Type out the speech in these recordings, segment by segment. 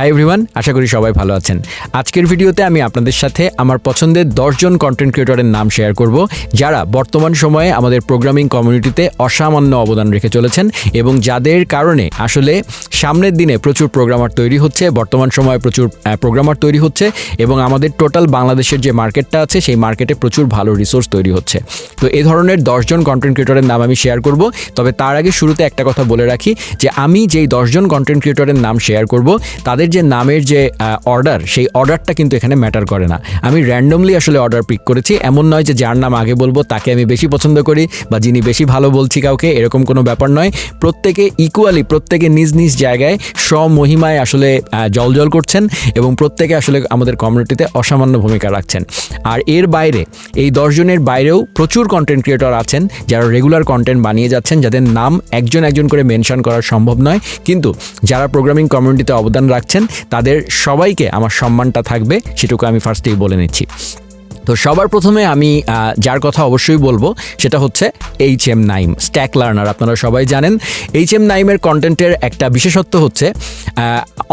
Hi everyone আশা করি সবাই ভালো আছেন। আজকের ভিডিওতে আমি আপনাদের সাথে আমার পছন্দের দশজন কন্টেন্ট ক্রিয়েটরের নাম শেয়ার করব, যারা বর্তমান সময়ে আমাদের প্রোগ্রামিং কমিউনিটিতে অসামান্য অবদান রেখে চলেছেন এবং যাদের কারণে আসলে সামনের দিনে প্রচুর প্রোগ্রামার তৈরি হচ্ছে, বর্তমান সময়ে প্রচুর প্রোগ্রামার তৈরি হচ্ছে এবং আমাদের টোটাল বাংলাদেশের যে মার্কেটটা আছে, সেই মার্কেটে প্রচুর ভালো রিসোর্স তৈরি হচ্ছে। তো এই ধরনের দশজন কন্টেন্ট ক্রিয়েটরের নাম আমি শেয়ার করব, তবে তার আগে শুরুতে একটা কথা বলে রাখি যে আমি যেই দশজন কন্টেন্ট ক্রিয়েটরের নাম শেয়ার করব, তাদের যে নামের যে অর্ডার সেই অর্ডারটা কিন্তু এখানে ম্যাটার করে না। আমি র্যান্ডমলি আসলে অর্ডার পিক করেছি। এমন নয় যে যার নাম আগে বলব, তাকে আমি বেশি পছন্দ করি বা যিনি বেশি ভালো বলছি কাউকে, এরকম কোনো ব্যাপার নয়। প্রত্যেকে ইকুয়ালি প্রত্যেকে নিজ নিজ জায়গায় স্বমহিমায় আসলে জলজল করছেন এবং প্রত্যেকে আসলে আমাদের কমিউনিটিতে অসামান্য ভূমিকা রাখছেন। আর এর বাইরে, এই দশজনের বাইরেও প্রচুর কন্টেন্ট ক্রিয়েটর আছেন, যারা রেগুলার কন্টেন্ট বানিয়ে যাচ্ছেন, যাদের নাম একজন একজন করে মেনশন করা সম্ভব নয়। কিন্তু যারা প্রোগ্রামিং কমিউনিটিতে অবদান রাখছেন তাদের সবাইকে আমার সম্মানটা থাকবে সেটুকু আমি ফার্স্টেই বলে নিচ্ছি। তো সবার প্রথমে আমি যার কথা অবশ্যই বলব, সেটা হচ্ছে H M Naim stack learner আপনারা সবাই জানেন। এইচ এম নাইমের কন্টেন্টের একটা বিশেষত্ব হচ্ছে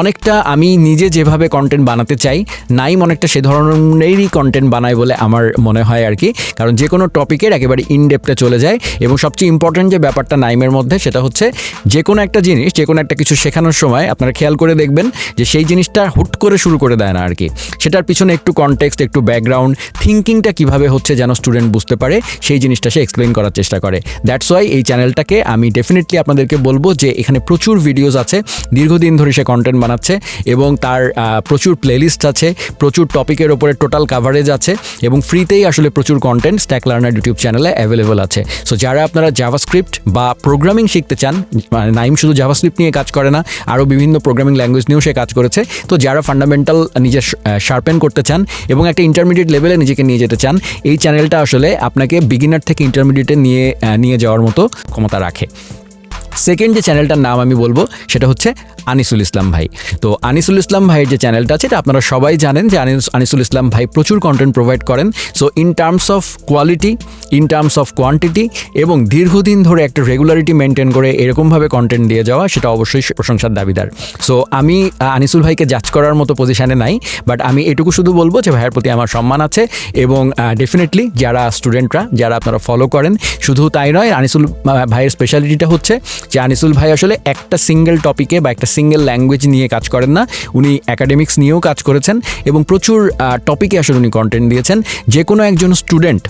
অনেকটা আমি নিজে যেভাবে কন্টেন্ট বানাতে চাই নাইম অনেকটা সে ধরনেরই কন্টেন্ট বানায় বলে আমার মনে হয় আর কি। কারণ যে কোনো টপিকের একেবারে ইনডেপটে চলে যায়, এবং সবচেয়ে ইম্পর্ট্যান্ট যে ব্যাপারটা নাইমের মধ্যে, সেটা হচ্ছে যে কোনো একটা জিনিস, যে কোনো একটা কিছু শেখানোর সময় আপনারা খেয়াল করে দেখবেন যে সেই জিনিসটা হুট করে শুরু করে দেয় না আর কি। সেটার পিছনে একটু কনটেক্সট একটু ব্যাকগ্রাউন্ড থিঙ্কিংটা কীভাবে হচ্ছে যেন স্টুডেন্ট বুঝতে পারে, সেই জিনিসটা সে এক্সপ্লেন করার চেষ্টা করে। দ্যাটস ওয়াই এই চ্যানেলটাকে আমি ডেফিনেটলি আপনাদেরকে বলব যে, এখানে প্রচুর ভিডিওস আছে, দীর্ঘদিন ধরে সে কন্টেন্ট বানাচ্ছে এবং তার প্রচুর প্লেলিস্ট আছে, প্রচুর টপিকের ওপরে টোটাল কাভারেজ আছে এবং ফ্রিতেই আসলে প্রচুর কন্টেন্ট স্ট্যাক লার্নার ইউটিউব চ্যানেলে অ্যাভেলেবল আছে। সো যারা আপনারা জাভাস্ক্রিপ্ট বা প্রোগ্রামিং শিখতে চান মানে নাইম শুধু জাভাস্ক্রিপ্ট নিয়ে কাজ করে না, আরও বিভিন্ন প্রোগ্রামিং ল্যাঙ্গুয়েজ নিয়েও সে কাজ করেছে, তো যারা ফান্ডামেন্টাল নিজের শার্পেন করতে চান এবং একটা ইন্টারমিডিয়েট লেভেলে নিজেকে নিয়ে যেতে চান, এই চ্যানেলটা আসলে আপনাকে বিগিনার থেকে ইন্টারমিডিয়েটে নিয়ে নিয়ে যাওয়ার মতো ক্ষমতা রাখে। সেকেন্ড যে চ্যানেলটার নাম আমি বলব, সেটা হচ্ছে আনিসুল ইসলাম ভাই। তো আনিসুল ইসলাম ভাইয়ের যে চ্যানেলটা আছে, এটা আপনারা সবাই জানেন যে আনিসুল ইসলাম ভাই প্রচুর কন্টেন্ট প্রোভাইড করেন। So in terms of quality in terms of quantity এবং দীর্ঘদিন ধরে একটা রেগুলারিটি মেনটেন করে এরকমভাবে কন্টেন্ট দিয়ে যাওয়া, সেটা অবশ্যই প্রশংসার দাবিদার। সো আমি আনিসুল ভাইকে জাজ করার মতো পজিশানে নাই বাট আমি এটুকু শুধু বলব যে ভাইয়ের প্রতি আমার সম্মান আছে এবং ডেফিনেটলি যারা স্টুডেন্টরা যারা আপনারা ফলো করেন, শুধু তাই নয়, আনিসুল ভাইয়ের স্পেশালিটিটা হচ্ছে যে আনিসুল ভাই আসলে একটা সিঙ্গেল টপিকে বা একটা সিঙ্গেল ল্যাঙ্গুয়েজ নিয়ে কাজ করেন না, উনি অ্যাকাডেমিক্স নিয়েও কাজ করেছেন এবং প্রচুর টপিকে আসলে উনি কন্টেন্ট দিয়েছেন। যে কোনো একজন স্টুডেন্ট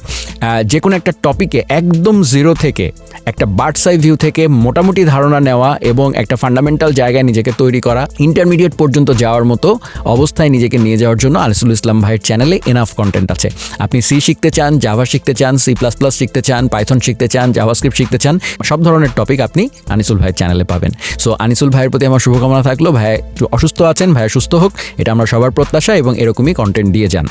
যে কোনো একটা টপিকে একদম জিরো থেকে, একটা বার্ড সাই ভিউ থেকে মোটামুটি ধারণা নেওয়া এবং একটা ফান্ডামেন্টাল জায়গায় নিজেকে তৈরি করা ইন্টারমিডিয়েট পর্যন্ত যাওয়ার মতো অবস্থায় নিজেকে নিয়ে যাওয়ার জন্য আনিসুল ইসলাম ভাইয়ের চ্যানেলে এনাফ কন্টেন্ট আছে। আপনি সি শিখতে চান জাভা শিখতে চান সি প্লাস প্লাস শিখতে চান পাইথন শিখতে চান জাভাস্ক্রিপ্ট শিখতে চান, সব ধরনের টপিক আপনি আনিসুল ভাইয়ের চ্যানেলে পাবেন। সো আনিসুল ভাইয়ের প্রতি আমার শুভকামনা থাকল। ভাই একটু অসুস্থ আছেন, ভাই সুস্থ হোক, এটা আমরা সবার প্রত্যাশা এবং এরকমই কন্টেন্ট দিয়ে যান।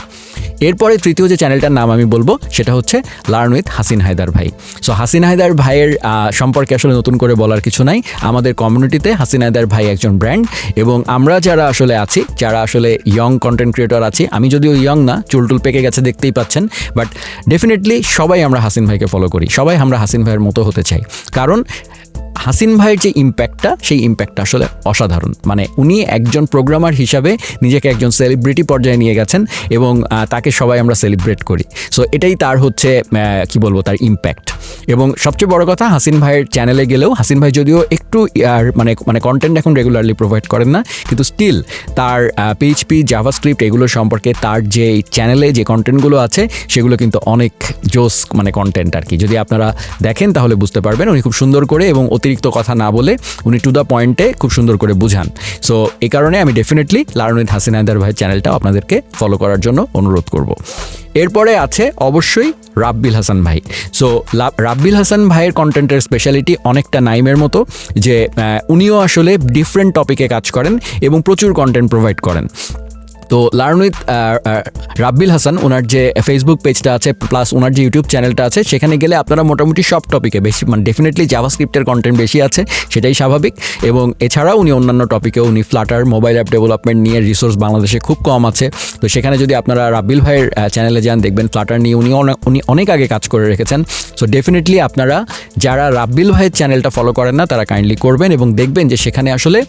এরপরে তৃতীয় যে চ্যানেলটার নাম আমি বলব, সেটা হচ্ছে লার্ন উইথ হাসিন হায়দার ভাই। সো হাসিন হায়দার ভাইয়ের সম্পর্কে আসলে নতুন করে বলার কিছু নাই। আমাদের কমিউনিটিতে হাসিন হায়দার ভাই একজন ব্র্যান্ড এবং আমরা যারা আসলে আছি, যারা আসলে ইয়ং কন্টেন্ট ক্রিয়েটর আছি, আমি যদিও ইয়ং না চুলটুল পেকে গেছে দেখতেই পাচ্ছেন বাট ডেফিনেটলি সবাই আমরা হাসিন ভাইকে ফলো করি। সবাই আমরা হাসিন ভাইয়ের মতো হতে চাই। কারণ হাসিন ভাইয়ের যে ইম্প্যাক্টটা সেই ইম্প্যাক্টটা আসলে অসাধারণ। মানে উনি একজন প্রোগ্রামার হিসাবে নিজেকে একজন সেলিব্রিটি পর্যায়ে নিয়ে গেছেন এবং তাকে সবাই আমরা সেলিব্রেট করি। সো এটাই তার হচ্ছে কি বলব, তার ইম্প্যাক্ট এবং সবচেয়ে বড় কথা, হাসিন ভাইয়ের চ্যানেলে গেলেও, হাসিন ভাই যদিও একটু আর মানে মানে কন্টেন্ট এখন রেগুলারলি প্রোভাইড করেন না, কিন্তু স্টিল তার পিএইচপি জাভাস্ক্রিপ্ট এগুলো সম্পর্কে তার যে চ্যানেলে যে কন্টেন্টগুলো আছে, সেগুলো কিন্তু অনেক জোস মানে কন্টেন্ট আর কি। যদি আপনারা দেখেন, তাহলে বুঝতে পারবেন উনি খুব সুন্দর করে এবং অতিরিক্ত কথা না বলে উনি টু দ্য পয়েন্টে খুব সুন্দর করে বুঝান। সো এই কারণে আমি definitely learn with Hasin Haider ভাইয়ের চ্যানেলটাও আপনাদেরকে ফলো করার জন্য অনুরোধ করব। এরপরে আছে, অবশ্যই রাব্বিল হাসান ভাই। সো রাব্বিল হাসান ভাইয়ের কন্টেন্টের স্পেশালিটি অনেকটা নাইমের মতো, যে উনিও আসলে ডিফারেন্ট টপিকে কাজ করেন এবং প্রচুর কন্টেন্ট প্রোভাইড করেন। তো তো লার্ন উইথ রাব্বিল হাসান ওনার যে ফেসবুক পেজটা আছে প্লাস ওনার যে ইউটিউব চ্যানেলটা আছে, সেখানে গেলে আপনারা মোটামুটি সব টপিকে বেশি মানে ডেফিনেটলি জাভা জাভাস্ক্রিপ্টের কন্টেন্ট বেশি আছে, সেটাই স্বাভাবিক। এবং এছাড়াও উনি অন্যান্য টপিকেও উনি ফ্লাটার মোবাইল অ্যাপ ডেভেলপমেন্ট নিয়ে রিসোর্স বাংলাদেশে খুব কম আছে। তো সেখানে যদি আপনারা রাব্বিল ভাইয়ের চ্যানেলে যান, দেখবেন ফ্লাটার নিয়ে উনি উনি অনেক আগে কাজ করে রেখেছেন। সো ডেফিনেটলি আপনারা যারা রাব্বিল ভাইয়ের চ্যানেলটা ফলো করেন না, তারা কাইন্ডলি করবেন এবং দেখবেন যে সেখানে আসলে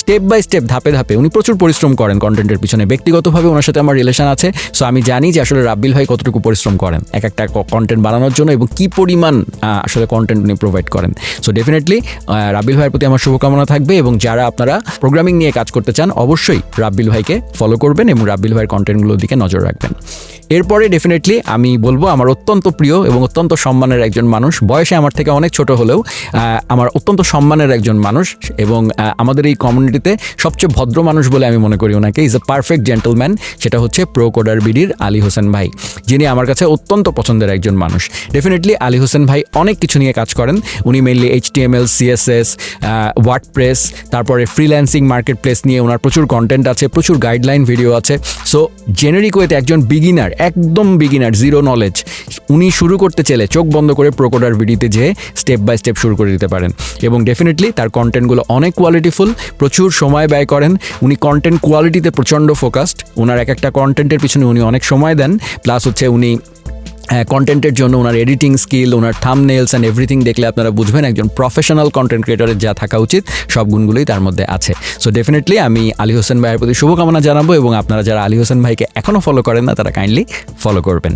স্টেপ বাই স্টেপ ধাপে ধাপে উনি প্রচুর পরিশ্রম করেন কন্টেন্টের পিছনে। ব্যক্তিগতভাবে ওনার সাথে আমার রিলেশন আছে সো আমি জানি যে আসলে রাব্বিল ভাই কতটুকু পরিশ্রম করেন, এক একটা কন্টেন্ট বানানোর জন্য এবং কি পরিমাণ আসলে কন্টেন্ট উনি প্রোভাইড করেন। সো ডেফিনেটলি রাব্বিল ভাইয়ের প্রতি আমার শুভকামনা থাকবে এবং যারা আপনারা প্রোগ্রামিং নিয়ে কাজ করতে চান, অবশ্যই রাব্বিল ভাইকে ফলো করবেন এবং রাব্বিল ভাইয়ের কন্টেন্টগুলোর দিকে নজর রাখবেন। এরপরে ডেফিনেটলি আমি বলব আমার অত্যন্ত প্রিয় এবং অত্যন্ত সম্মানের একজন মানুষ। বয়সে আমার থেকে অনেক ছোট হলেও আমার অত্যন্ত সম্মানের একজন মানুষ এবং আমাদের এই কমিউনিটিতে সবচেয়ে ভদ্র মানুষ বলে আমি মনে করি ওনাকে। ইজ এ পারফেক্ট জেন্টলম্যান সেটা হচ্ছে প্রো কোডার বিডির আলী হোসেন ভাই, যিনি আমার কাছে অত্যন্ত পছন্দের একজন মানুষ। ডেফিনেটলি আলী হোসেন ভাই অনেক কিছু নিয়ে কাজ করেন। উনি mainly H T M L CSS WordPress তারপরে ফ্রিল্যান্সিং মার্কেট প্লেস নিয়ে ওনার প্রচুর কন্টেন্ট আছে, প্রচুর গাইডলাইন ভিডিও আছে। সো জেনারিক ওয়েতে একজন বিগিনার একদম বিগিনার জিরো নলেজ উনি শুরু করতে চাইলে চোখ বন্ধ করে প্রোকোডার ভিডিওতে যেয়ে স্টেপ বাই স্টেপ শুরু করে দিতে পারেন। এবং ডেফিনেটলি তার কন্টেন্টগুলো অনেক কোয়ালিটিফুল প্রচুর সময় ব্যয় করেন। উনি কন্টেন্ট কোয়ালিটিতে প্রচণ্ড ফোকাসড ওনার এক একটা কন্টেন্টের পিছনে উনি অনেক সময় দেন। প্লাস হচ্ছে উনি কন্টেন্টের জন্য ওনার এডিটিং স্কিল ওনার থাম নেলস অ্যান্ড এভরিথিং দেখলে আপনারা বুঝবেন একজন প্রফেশনাল কন্টেন্ট ক্রিয়েটরের যা থাকা উচিত, সব গুণগুলোই তার মধ্যে আছে। সো ডেফিনেটলি আমি আলী হোসেন ভাইয়ের প্রতি শুভকামনা জানাব এবং আপনারা যারা আলী হোসেন ভাইকে এখনও ফলো করেন না, তারা কাইন্ডলি ফলো করবেন।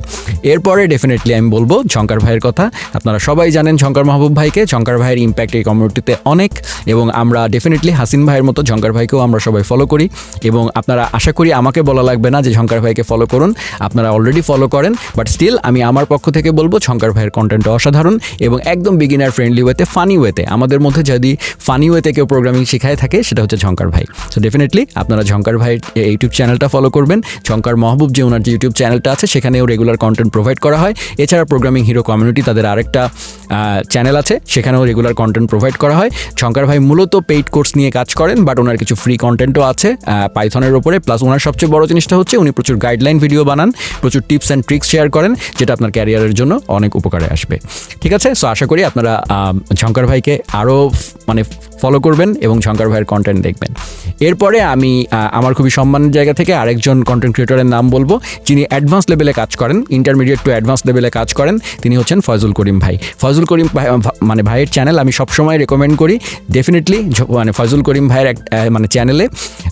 এরপরে ডেফিনেটলি আমি বলব শঙ্কর ভাইয়ের কথা। আপনারা সবাই জানেন শঙ্কর মাহবুব ভাইকে। শঙ্কর ভাইয়ের ইম্প্যাক্ট এই কমিউনিটিতে অনেক এবং আমরা ডেফিনেটলি হাসিন ভাইয়ের মতো শঙ্কর ভাইকেও আমরা সবাই ফলো করি এবং আপনারা আশা করি আমাকে বলা লাগবে না যে শঙ্কর ভাইকে ফলো করুন। আপনারা অলরেডি ফলো করেন বাট স্টিল আমি আমার পক্ষ থেকে বলব শঙ্কর ভাইয়ের কন্টেন্ট অসাধারণ এবং একদম বিগিনার ফ্রেন্ডলি ওয়েতে ফানি ওয়েতে আমাদের মধ্যে যদি ফানি ওয়েতে কেউ প্রোগ্রামিং শেখায় থাকে, সেটা হচ্ছে ঝঙ্কার ভাই। সো ডেফিনেটলি আপনারা ঝঙ্কার ভাইয়ের ইউটিউব চ্যানেলটা ফলো করবেন। ঝঙ্কার মহবুব যে ওনার যে ইউটিউব চ্যানেলটা আছে, সেখানেও রেগুলার কন্টেন্ট প্রোভাইড করা হয়। এছাড়া প্রোগ্রামিং হিরো কমিউনিটি তাদের আরেকটা চ্যানেল আছে, সেখানেও রেগুলার কন্টেন্ট প্রোভাইড করা হয়। শঙ্কর ভাই মূলত পেইড কোর্স নিয়ে কাজ করেন বাট ওনার কিছু ফ্রি কন্টেন্টও আছে পাইথনের ওপরে প্লাস ওনার সবচেয়ে বড় জিনিসটা হচ্ছে, উনি প্রচুর গাইডলাইন ভিডিও বানান, প্রচুর টিপস অ্যান্ড ট্রিক্স শেয়ার করেন, যেটা আপনার ক্যারিয়ারের জন্য অনেক উপকারে আসবে। ঠিক আছে? সো আশা করি আপনারা ঝঙ্কার ভাইকে আরও মানে ফলো করবেন এবং ঝঙ্কার ভাইয়ের কন্টেন্ট দেখবেন। এরপরে আমি আমার খুবই সম্মানের জায়গা থেকে আরেকজন কন্টেন্ট ক্রিয়েটরের নাম বলব, যিনি অ্যাডভান্স লেভেলে কাজ করেন ইন্টারমিডিয়েট টু অ্যাডভান্স লেভেলে কাজ করেন, তিনি হচ্ছেন ফয়জুল করিম ভাই। ফয়জুল করিম ভাই মানে ভাইয়ের চ্যানেল আমি সবসময় রেকমেন্ড করি ডেফিনেটলি মানে ফয়জুল করিম ভাইয়ের এক মানে চ্যানেলে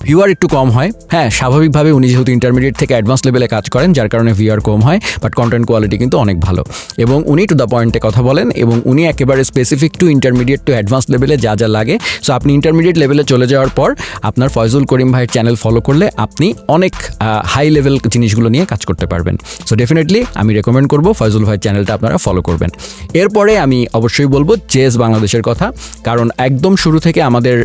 ভিউয়ার একটু কম হয় হ্যাঁ স্বাভাবিকভাবে উনি যেহেতু ইন্টারমিডিয়েট থেকে অ্যাডভান্স লেভেলে কাজ করেন, যার কারণে ভিউয়ার কম হয় বাট কন্টেন্ট কোয়ালিটি কিন্তু অনেক ভালো। এবং উনি টু দ্য পয়েন্টে কথা বলেন এবং উনি একেবারে specific to intermediate to advance লেভেলে যা যা লাগে। সো আপনি ইন্টারমিডিয়েট লেভেলে চলে যাওয়ার পর আপনার ফয়জুল করিম ভাইয়ের চ্যানেল ফলো করলে আপনি অনেক হাই লেভেল জিনিসগুলো নিয়ে কাজ করতে পারবেন। সো ডেফিনেটলি আমি রেকমেন্ড করব ফয়জুল ভাইয়ের চ্যানেলটা আপনারা ফলো করবেন। এরপরে আমি অবশ্যই বলব চেস বাংলাদেশের কথা, কারণ একদম শুরু থেকে আমাদের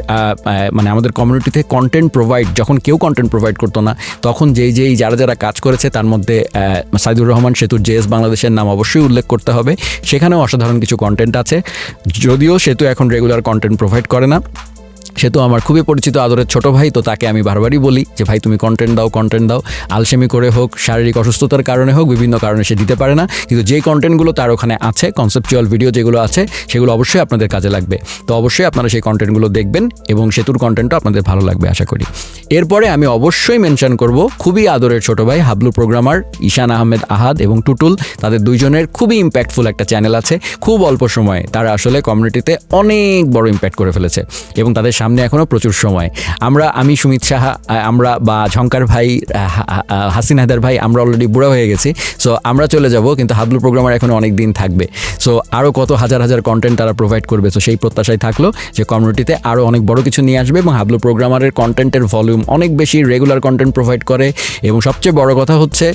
মানে আমাদের কমিউনিটিতে কন্টেন্ট প্রোভাইড যখন কেউ কন্টেন্ট প্রোভাইড করতো না, তখন যেই যেই যারা যারা কাজ করেছে তার মধ্যে সাইদুর রহমান সেতুর জেএস বাংলাদেশের নাম অবশ্যই উল্লেখ করতে হবে। সেখানেও অসাধারণ কিছু কন্টেন্ট আছে। যদিও সেতু এখন রেগুলার কন্টেন্ট প্রোভাইড করে না। সে তো আমার খুবই পরিচিত আদরের ছোট ভাই, তো তাকে আমি বারবারই বলি যে, ভাই, তুমি কন্টেন্ট দাও কন্টেন্ট দাও। আলসেমি করে হোক, শারীরিক অসুস্থতার কারণে হোক, বিভিন্ন কারণে সে দিতে পারে না। কিন্তু যে কন্টেন্টগুলো তার ওখানে আছে কনসেপচুয়াল ভিডিও যেগুলো আছে, সেগুলো অবশ্যই আপনাদের কাজে লাগবে। তো অবশ্যই আপনারা সেই কন্টেন্টগুলো দেখবেন এবং সেতুর কন্টেন্টও আপনাদের ভালো লাগবে, আশা করি। এরপরে আমি অবশ্যই মেনশন করব খুবই আদরের ছোট ভাই, হাবলু প্রোগ্রামার ঈশান আহমেদ আহাদ এবং টুটুল। তাদের দুইজনের খুবই ইম্প্যাক্টফুল একটা চ্যানেল আছে। খুব অল্প সময়ে তারা আসলে কমিউনিটিতে অনেক বড় ইম্প্যাক্ট করে ফেলেছে। এবং তাদের সামনে এখনও প্রচুর সময়। আমরা, আমি, সুমিত সাহা আমরা বা ঝঙ্কার ভাই হাসিন হায়দার ভাই, আমরা অলরেডি বুড়া হয়ে গেছি। সো আমরা চলে যাব, কিন্তু হাবলু প্রোগ্রামার এখনও অনেক দিন থাকবে। সো আরও কত হাজার হাজার কন্টেন্ট তারা প্রোভাইড করবে। তো সেই প্রত্যাশায় থাকল যে কমিউনিটিতে আরও অনেক বড় কিছু নিয়ে আসবে এবং হাবলু প্রোগ্রামারের কন্টেন্টের ভলিউম অনেক বেশি রেগুলার কন্টেন্ট প্রোভাইড করে। এবং সবচেয়ে বড় কথা হচ্ছে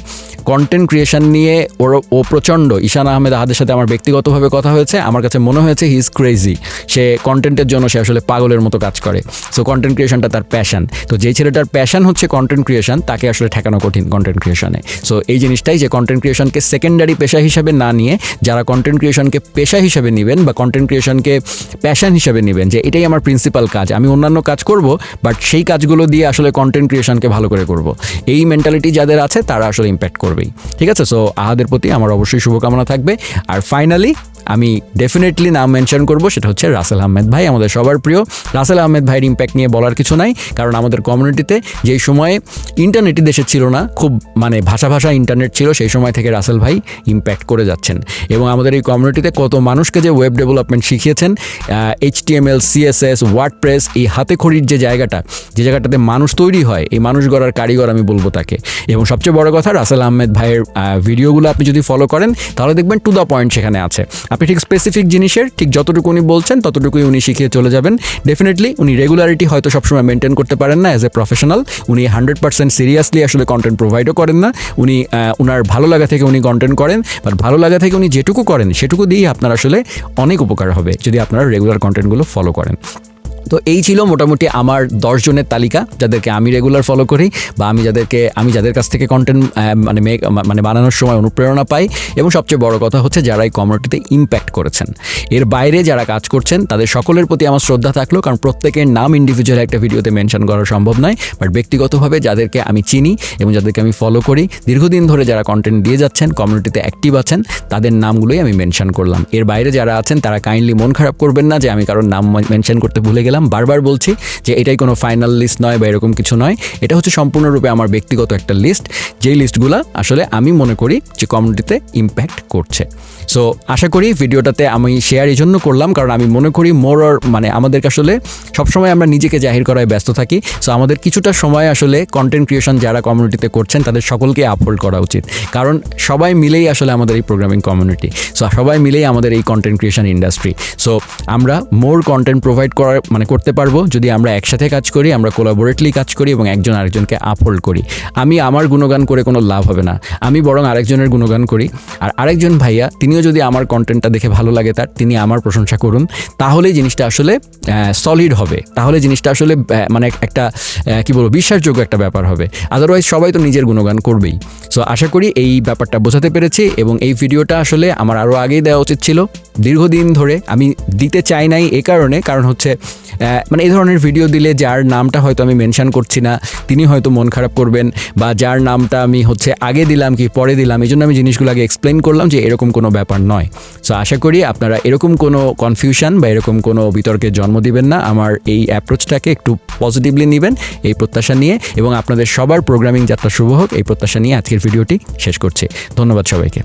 কন্টেন্ট ক্রিয়েশন নিয়ে ওর, ও প্রচণ্ড, ঈশান আহমেদ আহাদের সাথে আমার ব্যক্তিগতভাবে কথা হয়েছে। আমার কাছে মনে হয়েছে হি ইজ ক্রেজি সে কন্টেন্টের জন্য সে আসলে পাগলের মতো কাজ করে। সো কন্টেন্ট ক্রিয়েশনটা তার প্যাশন তো যেই ছেলেটার প্যাশন হচ্ছে কন্টেন্ট ক্রিয়েশন তাকে আসলে ঠেকানো কঠিন কন্টেন্ট ক্রিয়েশনে সো এই জিনিসটাই যে কন্টেন্ট ক্রিয়েশনকে সেকেন্ডারি পেশা হিসাবে না নিয়ে যারা কন্টেন্ট ক্রিয়েশনকে পেশা হিসাবে নেবেন বা কন্টেন্ট ক্রিয়েশনকে প্যাশন হিসাবে নেবেন, যে এটাই আমার প্রিন্সিপাল কাজ। আমি অন্যান্য কাজ করব বাট সেই কাজগুলো দিয়ে আসলে কন্টেন্ট ক্রিয়েশনকে ভালো করে করব। এই মেন্টালিটি যাদের আছে, তারা আসলে ইম্প্যাক্ট করবেই। ঠিক আছে? সো আহাদের প্রতি আমার অবশ্যই শুভকামনা থাকবে। আর ফাইনালি আমি ডেফিনেটলি নাম মেনশন করব, সেটা হচ্ছে রাসেল আহমেদ ভাই, আমাদের সবার প্রিয়। রাসেল আহমেদ ভাইয়ের ইম্প্যাক্ট নিয়ে বলার কিছু নাই, কারণ আমাদের কমিউনিটিতে যেই সময়ে ইন্টারনেটই দেশে ছিল না, খুব মানে ভাষা ভাষা ইন্টারনেট ছিল, সেই সময় থেকে রাসেল ভাই ইম্প্যাক্ট করে যাচ্ছেন। এবং আমাদের এই কমিউনিটিতে কত মানুষকে যে ওয়েব ডেভেলপমেন্ট শিখিয়েছেন H T M L CSS WordPress এই হাতে খড়ির যে জায়গাটা, যে জায়গাটাতে মানুষ তৈরি হয়, এই মানুষ গড়ার কারিগর আমি বলব তাকে। এবং সবচেয়ে বড় কথা, রাসেল আহমেদ ভাইয়ের ভিডিওগুলো আপনি যদি ফলো করেন, তাহলে দেখবেন টু দ্য পয়েন্ট সেখানে আছে। আপনি ঠিক স্পেসিফিক জিনিসের ঠিক যতটুকু উনি বলছেন, ততটুকুই উনি শিখিয়ে চলে যাবেন। ডেফিনেটলি উনি রেগুলারিটি হয়তো সবসময় মেনটেন করতে পারেন না অ্যাজ এ প্রফেশনাল উনি হান্ড্রেড পার্সেন্ট সিরিয়াসলি আসলে কন্টেন্ট প্রোভাইডও করেন না। উনি ওনার ভালো লাগা থেকে উনি কন্টেন্ট করেন বাট ভালো লাগা থেকে উনি যেটুকু করেন, সেটুকু দিয়েই আপনার আসলে অনেক উপকার হবে যদি আপনারা রেগুলার কন্টেন্টগুলো ফলো করেন। তো এই ছিল মোটামুটি আমার দশ জনের তালিকা যাদেরকে আমি রেগুলার ফলো করি বা আমি যাদেরকে, আমি যাদের কাছ থেকে কন্টেন্ট মানে মেক মানে বানানোর সময় অনুপ্রেরণা পাই। এবং সবচেয়ে বড় কথা হচ্ছে যারা এই কমিউনিটিতে ইম্প্যাক্ট করেছেন। এর বাইরে যারা কাজ করছেন, তাদের সকলের প্রতি আমার শ্রদ্ধা থাকল, কারণ প্রত্যেকের নাম ইন্ডিভিজুয়াল একটা ভিডিওতে মেনশন করা সম্ভব নয়। বাট ব্যক্তিগতভাবে যাদেরকে আমি চিনি এবং যাদেরকে আমি ফলো করি, দীর্ঘদিন ধরে যারা কন্টেন্ট দিয়ে যাচ্ছেন কমিউনিটিতে অ্যাক্টিভ আছেন, তাদের নামগুলোই আমি মেনশন করলাম। এর বাইরে যারা আছেন, তারা কাইন্ডলি মন খারাপ করবেন না যে আমি কারোর নাম মেনশন করতে ভুলে গেলাম বারবার বলছি যে এটাই কোনো ফাইনাল লিস্ট নয় বা এরকম কিছু নয়। এটা হচ্ছে সম্পূর্ণরূপে আমার ব্যক্তিগত একটা লিস্ট যেই লিস্টগুলো আসলে আমি মনে করি যে কমিউনিটিতে ইম্প্যাক্ট করছে। সো আশা করি ভিডিওটাতে আমি শেয়ার এই জন্য করলাম, কারণ আমি মনে করি মোর মানে আমাদেরকে আসলে সবসময় আমরা নিজেকে জাহির করায় ব্যস্ত থাকি। সো আমাদের কিছুটা সময় আসলে কন্টেন্ট ক্রিয়েশন যারা কমিউনিটিতে করছেন, তাদের সকলকে আপহোল্ড করা উচিত। কারণ সবাই মিলেই আসলে আমাদের এই প্রোগ্রামিং কমিউনিটি সো সবাই মিলেই আমাদের এই কন্টেন্ট ক্রিয়েশন ইন্ডাস্ট্রি সো আমরা মোর কন্টেন্ট প্রোভাইড করার মানে করতে পারব। যদি আমরা একসাথে কাজ করি, আমরা কোলাবোরেটলি কাজ করি এবং একজন আরেকজনকে আপহোল্ড করি। আমি আমার গুণগান করে কোনো লাভ হবে না। আমি বরং আরেকজনের গুণগান করি। আর আরেকজন ভাইয়া, তিনিও যদি আমার কন্টেন্টটা দেখে ভালো লাগে তার, তিনি আমার প্রশংসা করুন। তাহলেই জিনিসটা আসলে সলিড হবে। তাহলে জিনিসটা আসলে মানে একটা কি বলব, বিশ্বাসযোগ্য একটা ব্যাপার হবে। আদারওয়াইজ সবাই তো নিজের গুণগান করবেই। সো আশা করি এই ব্যাপারটা বোঝাতে পেরেছি এবং এই ভিডিওটা আসলে আমার আরও আগেই দেওয়া উচিত ছিল। দীর্ঘদিন ধরে আমি দিতে চাই নাই এ কারণে, কারণ হচ্ছে মানে এই ধরনের ভিডিও দিলে যার নামটা হয়তো আমি মেনশন করছি না, তিনি হয়তো মন খারাপ করবেন বা যার নামটা আমি হচ্ছে আগে দিলাম কি পরে দিলাম, এই জন্য আমি জিনিসগুলো আগে এক্সপ্লেন করলাম যে এরকম কোনো ব্যাপার নয়। সো আশা করি আপনারা এরকম কোনো কনফিউশন বা এরকম কোনো বিতর্কের জন্ম দিবেন না। আমার এই অ্যাপ্রোচটাকে একটু পজিটিভলি নেবেন, এই প্রত্যাশা নিয়ে এবং আপনাদের সবার প্রোগ্রামিং যাত্রা শুভ হোক। এই প্রত্যাশা নিয়ে আজকের ভিডিওটি শেষ করছি। ধন্যবাদ সবাইকে।